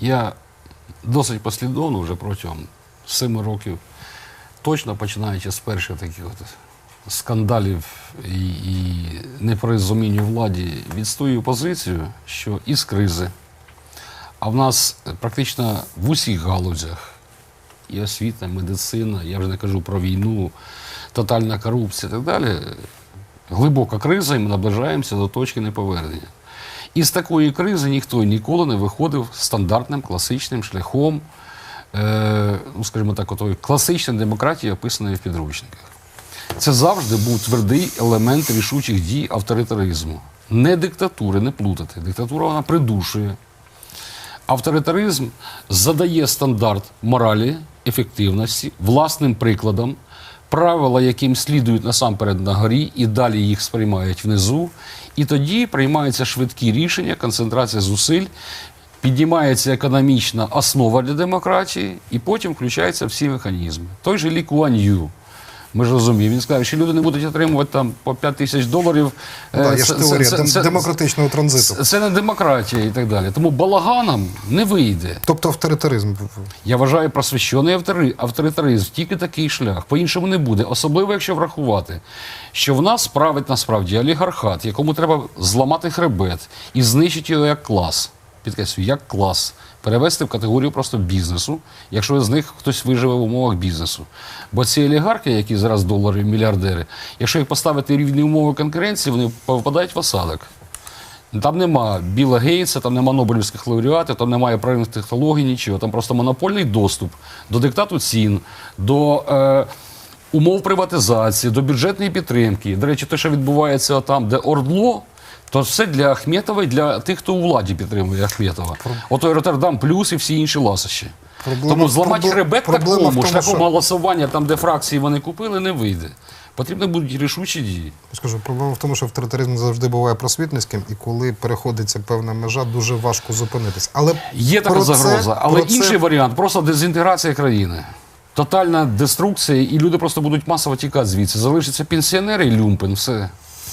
Я досить послідовно вже протягом семи років, точно починаючи з перших таких от скандалів і, і непорозумінь у владі, відстоюю позицію, що із кризи, а в нас практично в усіх галузях і освіта, медицина, я вже не кажу про війну, тотальна корупція і так далі. Глибока криза, і ми наближаємося до точки неповернення. І з такої кризи ніхто ніколи не виходив стандартним класичним шляхом, е, ну, скажімо так, отої класичної демократії, описаної в підручниках. Це завжди був твердий елемент рішучих дій авторитаризму. Не диктатури, не плутати. Диктатура вона придушує. Авторитаризм задає стандарт моралі, ефективності, власним прикладом, правила, яким слідують насамперед на горі, і далі їх сприймають внизу. І тоді приймаються швидкі рішення, концентрація зусиль, піднімається економічна основа для демократії, і потім включаються всі механізми. Той же Лікуан. Ми ж розуміємо, він сказав, що люди не будуть отримувати там по 5 тисяч доларів. Ну, да, Е, є ж теорія це- це- демократичного транзиту. це, це не демократія і так далі. Тому балаганом не вийде. Тобто авторитаризм. Я вважаю просвіщений автори- авторитаризм тільки такий шлях. По-іншому не буде. Особливо, якщо врахувати, що в нас править насправді олігархат, якому треба зламати хребет і знищити його як клас. Підкреслюю, як клас. Перевести в категорію просто бізнесу, якщо з них хтось виживе в умовах бізнесу. Бо ці олігархи, які зараз долари, мільярдери, якщо їх поставити рівні умови конкуренції, вони попадають в осадок. Там нема Біла Гейтса, там нема Нобелівських лауреатів, там немає правильних технологій, нічого. Там просто монопольний доступ до диктату цін, до е, умов приватизації, до бюджетної підтримки. До речі, те, що відбувається там, де Ордло, то все для Ахметова і для тих, хто у владі підтримує Ахметова. Ото Роттердам плюс і всі інші ласощі. Проблема- Тому зламати хребет проблема такому тому, шляхом що- голосування, там, де фракції вони купили, не вийде. Потрібні будуть рішучі дії. Скажу, проблема в тому, що авторитаризм завжди буває просвітницьким, і коли переходиться певна межа, дуже важко зупинитись. Але Є така це- загроза, але це- інший варіант просто дезінтеграція країни. Тотальна деструкція, і люди просто будуть масово тікати звідси. Залишаться пенсіонери і люмпен, все.